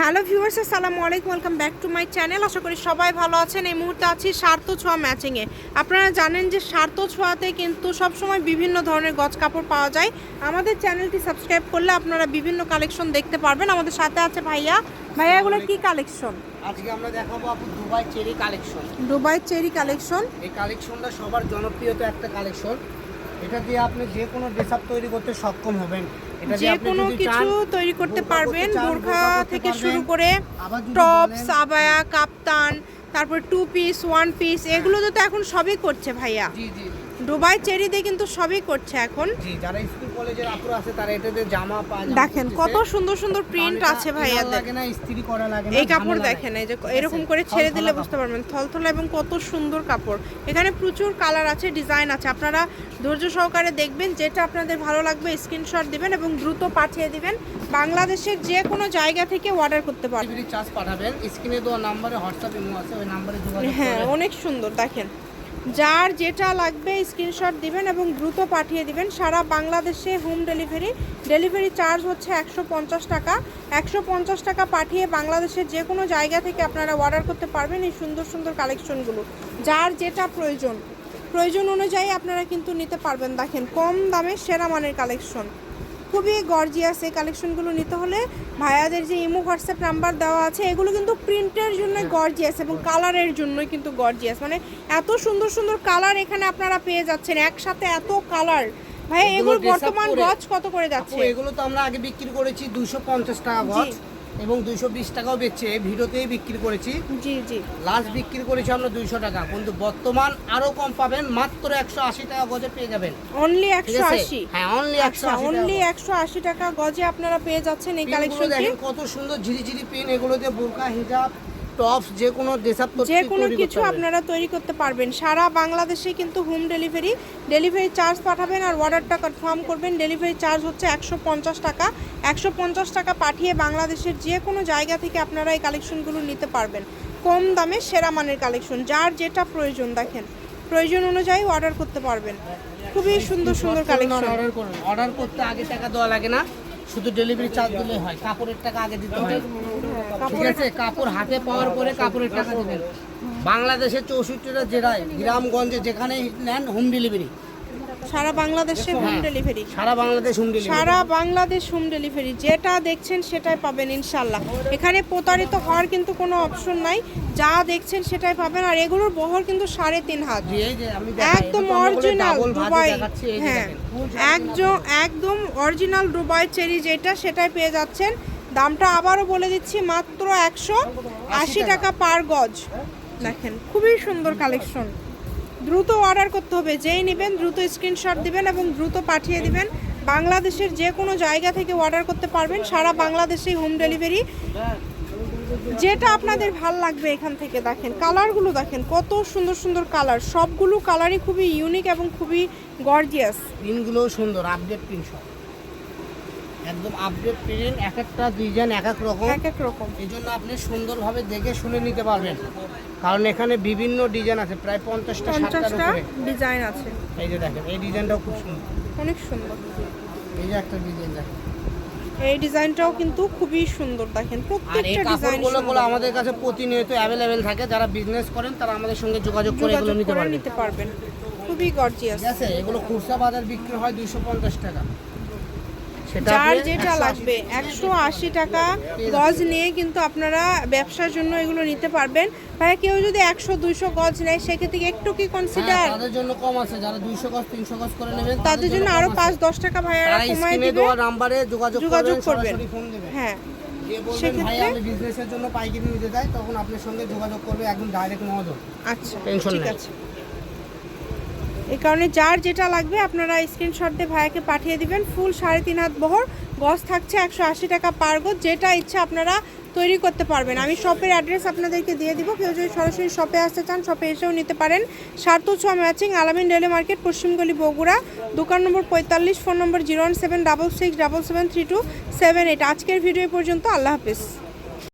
Hello viewers আসসালামু আলাইকুম welcome back to my channel. আশা করি সবাই ভালো আছেন। এই মুহূর্তে আছি স্বার্থ ছোঁয়া ম্যাচিংয়ে। আপনারা জানেন যে স্বার্থ ছোঁয়াতে কিন্তু সবসময় বিভিন্ন ধরনের গজ কাপড় পাওয়া যায়। আমাদের চ্যানেলটি সাবস্ক্রাইব করলে আপনারা বিভিন্ন কালেকশন দেখতে পারবেন। আমাদের সাথে আছে ভাইয়া। ভাইয়া এগুলো কি কালেকশন? আজকে আমরা দেখাবো আপু Dubai cherry collection. Dubai cherry collection. এই কালেকশনটা সবার জনপ্রিয়তা একটা কালেকশন। এটা দিয়ে আপনি যে কোনো ড্রেস আপ তৈরি করতে সক্ষম হবেন। যে কোনো কিছু তৈরি করতে পারবেন বোরখা থেকে শুরু করে টপ সাবায়া টপস আবায়া কাপ্তান তারপর টু পিস ওয়ান পিস এগুলো তো এখন সবই করছে ভাইয়া। জি জি। দুবাই চেরি দিয়ে কিন্তু সবই করছে এখন। জি যারা স্কুল কলেজের আপুর আছে তারা এটাতে জামা পায়জামা দেখেন কত সুন্দর সুন্দর প্রিন্ট আছে ভাইয়াদের। লাগে না ইস্ত্রি করা লাগে না এই কাপড় দেখেন এই যে এরকম করে ছেড়ে দিলে। বুঝতে পারবেন থলথলা এবং কত সুন্দর কাপড়। এখানে প্রচুর কালার আছে ডিজাইন আছে। আপনারা ধৈর্য সহকারে দেখবেন যেটা আপনাদের ভালো লাগবে স্ক্রিনশট দিবেন এবং দ্রুত পাঠিয়ে দিবেন। বাংলাদেশের যে কোনো জায়গা থেকে অর্ডার করতে পারবেন। চার্জ পাঠাবেন। স্ক্রিনে দেওয়া নাম্বারে হোয়াটসঅ্যাপ ইমো আছে ওই নাম্বারে যোগাযোগ হ্যাঁ অনেক সুন্দর দেখেন। যার যেটা লাগবে স্ক্রিনশট দিবেন এবং দ্রুত পাঠিয়ে দিবেন। সারা বাংলাদেশে হোম ডেলিভারি। ডেলিভারি চার্জ হচ্ছে একশো পঞ্চাশ টাকা। একশো পঞ্চাশ টাকা পাঠিয়ে বাংলাদেশের যে কোনো জায়গা থেকে আপনারা অর্ডার করতে পারবেন এই সুন্দর সুন্দর কালেকশনগুলো। যার যেটা প্রয়োজন প্রয়োজন অনুযায়ী আপনারা কিন্তু নিতে পারবেন। দেখেন, কম দামে সেরা মানের কালেকশন। খুবই গর্জিয়াস এই কালেকশনগুলো নিতে হলে ভাইয়াদের যে ইমো হোয়াটসঅ্যাপ নাম্বার দেওয়া আছে এগুলো কিন্তু প্রিন্টের জন্য গর্জিয়াস এবং কালারের জন্য কিন্তু গর্জিয়াস মানে এত সুন্দর সুন্দর কালার এখানে আপনারা পেয়ে যাচ্ছেন একসাথে এত কালার ভাই এগুলো বর্তমান গজ কত করে যাচ্ছে? এগুলো তো আমরা আগে বিক্রি করেছি দুশো পঞ্চাশ টাকা গজ। এবং দুইশো বিশ টাকাও বেচছে ভিডিওতেই বিক্রি করেছি। জি জি। লাস্ট বিক্রি করেছি আমরা দুইশো টাকা। কিন্তু বর্তমান আরও কম পাবেন মাত্র একশো আশি টাকা গজে পেয়ে যাবেন। অনলি একশো আশি? হ্যাঁ অনলি একশো আচ্ছা অনলি একশো আশি টাকা গজে আপনারা পেয়ে যাচ্ছেন এই কালেকশন দেখেন কত সুন্দর ঝিরিঝিরি পেন এগুলোতে বোরকা হিজাব টপস যে কোনো ড্রেসআপ যে কোনো কিছু আপনারা তৈরি করতে পারবেন। সারা বাংলাদেশে কিন্তু হোম ডেলিভারি ডেলিভারি চার্জ পাঠাবেন আর অর্ডারটা কনফার্ম করবেন। ডেলিভারি চার্জ হচ্ছে একশো পঞ্চাশ টাকা। একশো পঞ্চাশ টাকা পাঠিয়ে বাংলাদেশের যে কোনো জায়গা থেকে আপনারা এই কালেকশনগুলো নিতে পারবেন। কম দামে সেরা মানের কালেকশন যার যেটা প্রয়োজন দেখেন। প্রয়োজন অনুযায়ী অর্ডার করতে পারবেন। খুবই সুন্দর সুন্দর কালেকশন অর্ডার করুন। অর্ডার করতে আগে টাকা দেওয়া লাগে না। শুধু ডেলিভারি চার্জ দিলে হয়। কাপড়ের টাকা আগে দিতে হয়। ঠিক আছে কাপড় হাতে পাওয়ার পরে কাপড়ের টাকা দেবেন। বাংলাদেশের চৌষট্টিটা জেলায় গ্রামগঞ্জে যেখানে নেন হোম ডেলিভারি সারা বাংলাদেশে হোম হ্যাঁ। ডেলিভারি সারা বাংলাদেশ হোম ডেলিভারি সারা বাংলাদেশ হোম ডেলিভারি যেটা দেখছেন সেটাই পাবেন ইনশাল্লাহ। এখানে প্রতারিত হওয়ার কিন্তু কোনো অপশন নাই। যা দেখছেন সেটাই পাবেন। আর এগুলোর বহর কিন্তু সাড়ে তিন হাত। একদম অরিজিনাল দুবাই হ্যাঁ একদম একদম অরিজিনাল দুবাই চেরি যেটা সেটাই পেয়ে যাচ্ছেন। দামটা আবারও বলে দিচ্ছি মাত্র একশো আশি টাকা। পার গজ। দেখেন খুবই সুন্দর কালেকশন। দ্রুত অর্ডার করতে হবে। যেই নেবেন দ্রুত স্ক্রিনশট দিবেন এবং দ্রুত পাঠিয়ে দিবেন। বাংলাদেশের যে কোনো জায়গা থেকে অর্ডার করতে পারবেন। সারা বাংলাদেশেই হোম ডেলিভারি যেটা আপনাদের ভালো লাগবে এখান থেকে দেখেন। কালারগুলো দেখেন কত সুন্দর সুন্দর কালার। সবগুলো কালারই খুবই ইউনিক এবং খুবই গর্জিয়াস প্রিন্টগুলো সুন্দর আপডেট প্রিন্ট সব। একদম আপডেট প্রিন্ট এক একটা ডিজাইন এক এক রকম। এক এক রকম। এই জন্য আপনি সুন্দরভাবে দেখে শুনে নিতে পারবেন। কারণ এখানে বিভিন্ন ডিজাইন আছে প্রায় পঞ্চাশটা পঞ্চাশটা ডিজাইন আছে। এই যে দেখেন এই ডিজাইনটাও খুব সুন্দর। অনেক সুন্দর। এই যে একটা ডিজাইন দেখেন। এই ডিজাইনটাও কিন্তু খুবই সুন্দর দেখেন। প্রত্যেকটা ডিজাইনগুলো আমাদের কাছে প্রতিনিয়ত অ্যাভেলেবেল থাকে। যারা বিজনেস করেন তারা আমাদের সঙ্গে যোগাযোগ করে এগুলো নিতে পারবেন। নিতে পারবেন। খুবই গর্জিয়াস আছে? এগুলো খুচরা বাজার বিক্রি হয় দুইশো পঞ্চাশ টাকা। সেটা যার যেটা লাগবে একশো আশি টাকা গজ নিয়ে কিন্তু আপনারা ব্যবসার জন্য এগুলো নিতে পারবেন। ভাইয়া কেউ যদি একশো দুইশো গজ নেয় সেক্ষেত্রে একটু কি হ্যাঁ, কনসিডার তাদের জন্য কম আছে। যারা দুইশো গজ তিনশো গজ করে নেবেন তাদের জন্য আরও পাঁচ দশ টাকা ভাইয়ারা কমায় দিবে। নাম্বারে যোগাযোগ যোগাযোগ করবেন। হ্যাঁ। সেক্ষেত্রে- বিজনেসের জন্য পাইকারি নিতে চাই। তখন আপনার সঙ্গে যোগাযোগ করবে একদম ডাইরেক্ট মহোদয়। আচ্ছা ঠিক আছে। এই কারণে যার যেটা লাগবে আপনারা স্ক্রিনশট দিয়ে ভাইয়াকে পাঠিয়ে দিবেন। ফুল সাড়ে তিন হাত বহর গজ থাকছে একশো আশি টাকা পার গজ, যেটা ইচ্ছা আপনারা তৈরি করতে পারবেন। আমি শপের অ্যাড্রেস আপনাদেরকে দিয়ে দিব। কেউ যদি সরাসরি শপে আসতে চান শপে এসেও নিতে পারেন। সার্থ ছোঁয়া ম্যাচিং আলামিন ডেলি মার্কেট পশ্চিমগলি বগুড়া, দোকান নম্বর পঁয়তাল্লিশ phone number zero one seven double six double seven three two seven eight আজকের ভিডিও পর্যন্ত, আল্লাহ হাফিজ।